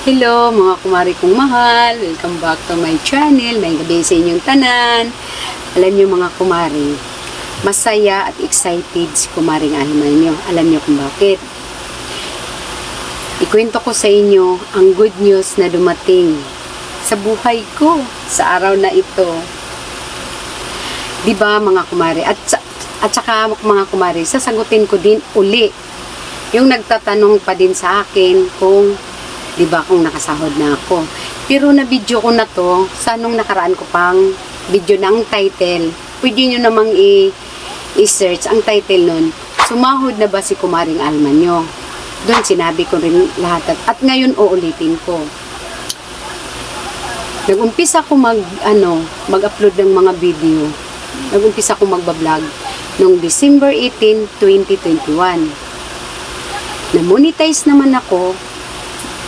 Hello mga kumari kong mahal, welcome back to my channel, may gabi sa inyong tanan. Alam niyo mga kumari, masaya at excited si kumaring Alma niyo. Alam niyo kung bakit? Ikwento ko sa inyo ang good news na dumating sa buhay ko sa araw na ito. 'Di ba mga kumari? At at saka mga kumari, sasagutin ko din uli yung nagtatanong pa din sa akin kung 'di ba kung nakasahod na ako. Pero na video ko na to sa nung nakaraan ko pang video ng title. Pwede nyo namang i- i-search ang title nun. Sumahod na ba si Kumaring Alma nyo? Doon sinabi ko rin lahat. At, at ngayon uulitin ko. Nag-umpisa ko mag, ano, mag-upload ng mga video. Nag-umpisa ko magbablog noong December 18, 2021. Na-monetize naman ako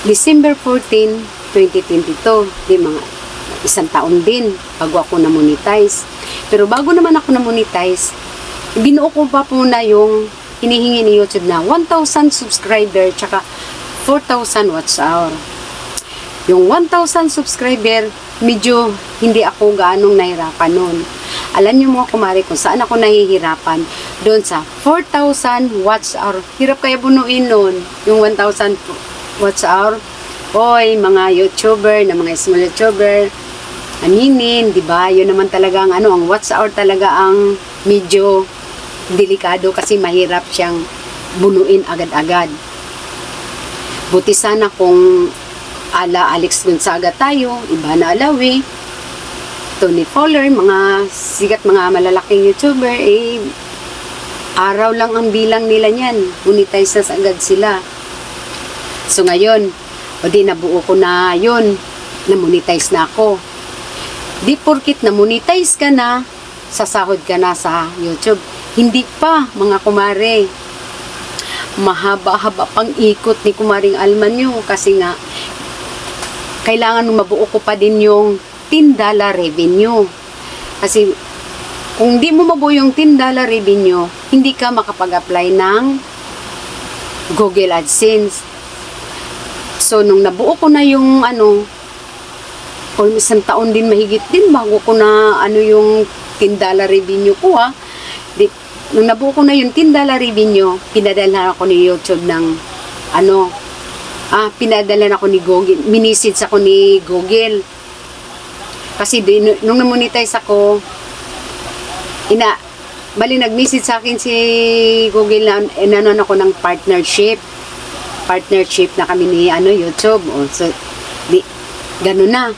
December 14, 2022. Di mga isang taon din bago ako na-monetize. Pero bago naman ako na-monetize, binuo ko pa po na yung hinihingi ni YouTube na 1,000 subscriber tsaka 4,000 watch hour. Yung 1,000 subscriber, medyo hindi ako gaanong nahirapan nun. Alam niyo mga kumari kung saan ako nahihirapan doon sa 4,000 watch hour. Hirap kaya bunuin nun, yung 1,000 watch hour. Hoy, mga YouTuber, na mga small YouTuber, aminin, di ba? Yun naman talaga ang ano, ang watch hour talaga ang medyo delikado kasi mahirap siyang bunuin agad-agad. Buti sana kung ala Alex Gonzaga tayo, iba na Alawi, Tony Fowler, mga sikat mga malalaking YouTuber, eh, araw lang ang bilang nila niyan. Monetize na agad sila. So ngayon, o di nabuo ko na yun, na-monetize na ako. Di porkit na-monetize ka na, sasahod ka na sa YouTube. Hindi pa, mga kumare. Mahaba-haba pang ikot ni kumaring Alman nyo kasi nga, kailangan mabuo ko pa din yung 10 dollar revenue. Kasi kung di mo mabuo yung 10 dollar revenue, hindi ka makapag-apply ng Google AdSense. So, nung nabuo ko na yung ano, almost isang taon din mahigit din bago ko na ano yung 10 dollar revenue ko ha. Di, nung nabuo ko na yung 10 dollar revenue, pinadala ako ni YouTube ng ano, ah, pinadala ako ni Google, minisid ako ni Google. Kasi di, nung namonetize ako, ina, bali nag-message sa akin si Google na inanon ako ng partnership. Partnership na kami ni ano, YouTube. O, so, di, ganun na.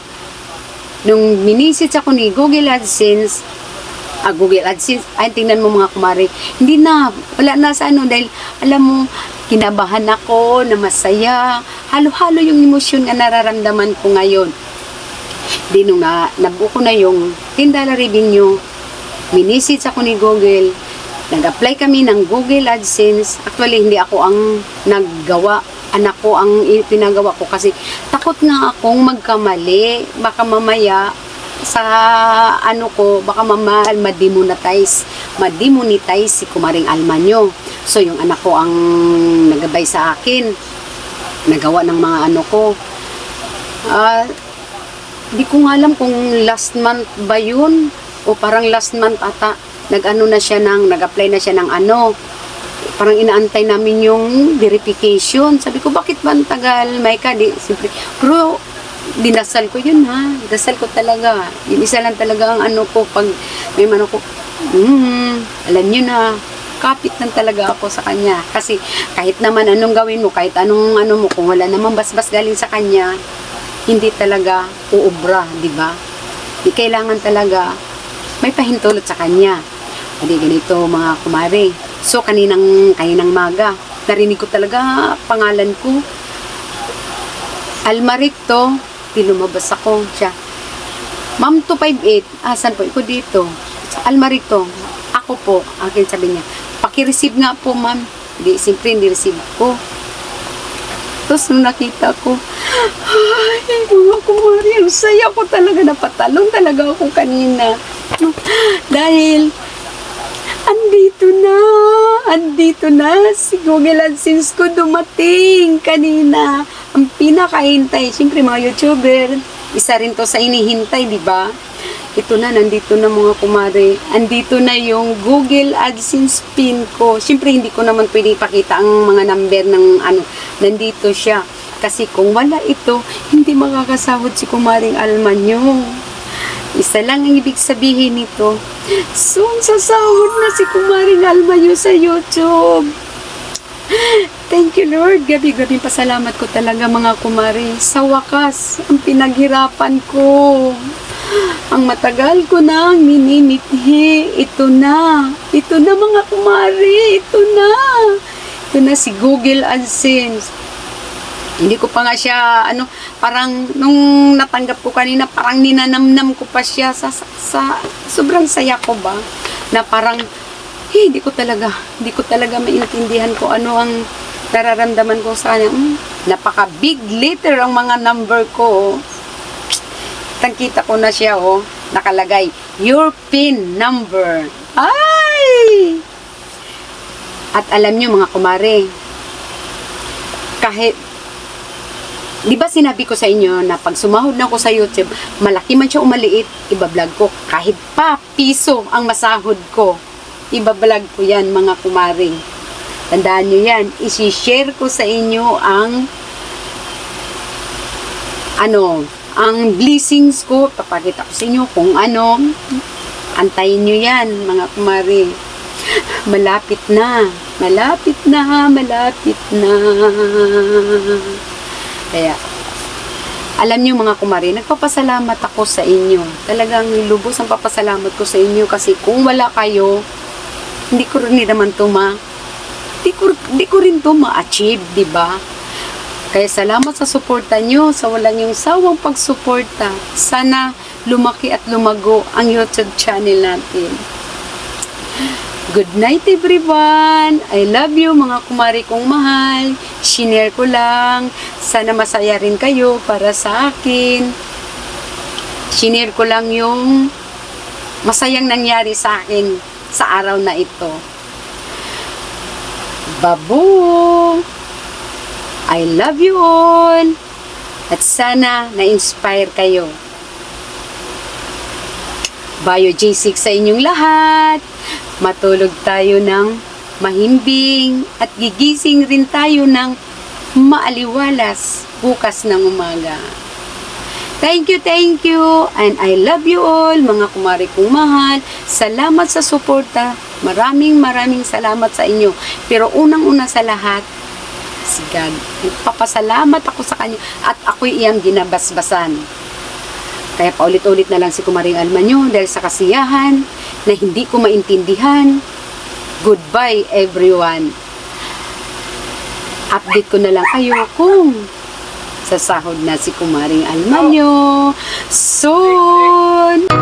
Nung minisit ako ni Google AdSense, ah, Google AdSense, ay tingnan mo mga kumari, hindi na, wala na sa ano, dahil alam mo, kinabahan ako, na masaya, halo-halo yung emosyon nga nararamdaman ko ngayon. Di nung na, nabuo ko na yung $10 revenue, minisit ako ni Google, nag-apply kami ng Google AdSense. Actually, hindi ako ang naggawa. Anak ko ang pinagawa ko kasi takot nga akong magkamali. Baka mamaya sa ano ko, baka mamahal ma-demonetize. Ma-demonetize si Kumaring Almanyo. So, yung anak ko ang nagabay sa akin. Nagawa ng mga ano ko. Ah, di ko nga alam kung last month ba yun o parang last month ata nag-ano na siya ng nag-apply na siya ng ano parang inaantay namin yung verification. Sabi ko bakit ba ang tagal? May ka di siyempre. Pero dinasal ko yun ha? Dasal ko talaga. Yun isa lang talaga ang ano ko pag may mano ko mm, alam nyo na kapit lang talaga ako sa kanya. Kasi kahit naman anong gawin mo kahit anong ano mo kung wala namang basbas galing sa kanya hindi talaga uubra, di ba? Kailangan talaga may pahintulot sa kanya. Hindi ganito mga kumare. So kaninang kaninang maga, narinig ko talaga pangalan ko. Almarik to, pinumabas ako siya. Ma'am 258, asan po? Iko dito. Almarik to. Ako po, akin sabi niya. Paki-receive nga po, ma'am. Di, siyempre hindi receive ko. Tapos nung nakita ko, ay, mga kumari, ang saya ko talaga, napatalon talaga ako kanina. Dahil, andito na. Andito na. Si Google AdSense ko dumating kanina. Ang pinakahintay. Siyempre mga YouTuber, isa rin to sa inihintay, di ba? Ito na, nandito na mga kumare. Andito na yung Google AdSense pin ko. Siyempre, hindi ko naman pwede ipakita ang mga number ng ano. Nandito siya. Kasi kung wala ito, hindi makakasahod si kumaring Almanyo. Isa lang ang ibig sabihin nito. Soon sasahod na si kumaring Almanyo sa YouTube. Thank you Lord. Gabi-gabi pasalamat ko talaga mga kumari. Sa wakas, ang pinaghirapan ko. Ang matagal ko nang minimithi. Ito na. Ito na mga kumari. Ito na. Ito na si Google AdSense. Hindi ko pa nga siya, ano, parang nung natanggap ko kanina, parang ninanamnam ko pa siya sa, sa, sa- sobrang saya ko ba? Na parang, eh, hindi ko talaga, hindi ko talaga maintindihan ko ano ang nararamdaman ko sa kanya. Hmm, napaka big letter ang mga number ko. oh. Tangkita ko na siya, oh. Nakalagay, your PIN number. Ay! At alam niyo mga kumare, kahit Di ba sinabi ko sa inyo na pag sumahod na ako sa YouTube, malaki man siya o maliit, ibablog ko. Kahit pa piso ang masahod ko, ibablog ko yan mga kumaring. Tandaan nyo yan, isi-share ko sa inyo ang ano, ang blessings ko, papakita ko sa inyo kung ano, antayin nyo yan mga kumari. Malapit na, malapit na, malapit na. Kaya, alam niyo mga kumari, nagpapasalamat ako sa inyo. Talagang lubos ang papasalamat ko sa inyo kasi kung wala kayo, hindi ko rin naman to ma, hindi ko, hindi ko rin to ma-achieve, di ba? Kaya salamat sa suporta nyo, sa walang yung sawang pagsuporta. Sana lumaki at lumago ang YouTube channel natin. Good night everyone! I love you mga kumari kong mahal. Shinare ko lang. Sana masaya rin kayo para sa akin. Shinare ko lang yung masayang nangyari sa akin sa araw na ito. Babu! I love you all! At sana na-inspire kayo. Bio J6 sa inyong lahat. Matulog tayo ng mahimbing at gigising rin tayo ng maaliwalas bukas ng umaga. Thank you, thank you, and I love you all, mga kumari kong mahal. Salamat sa suporta. Maraming maraming salamat sa inyo. Pero unang-una sa lahat, si God. Nagpapasalamat ako sa Kanya at ako'y iyang ginabasbasan. Kaya paulit-ulit na lang si Kumaring Almanyo dahil sa kasiyahan na hindi ko maintindihan. Goodbye everyone. Update ko na lang kayo kung sasahod na si Kumaring Almanyo soon.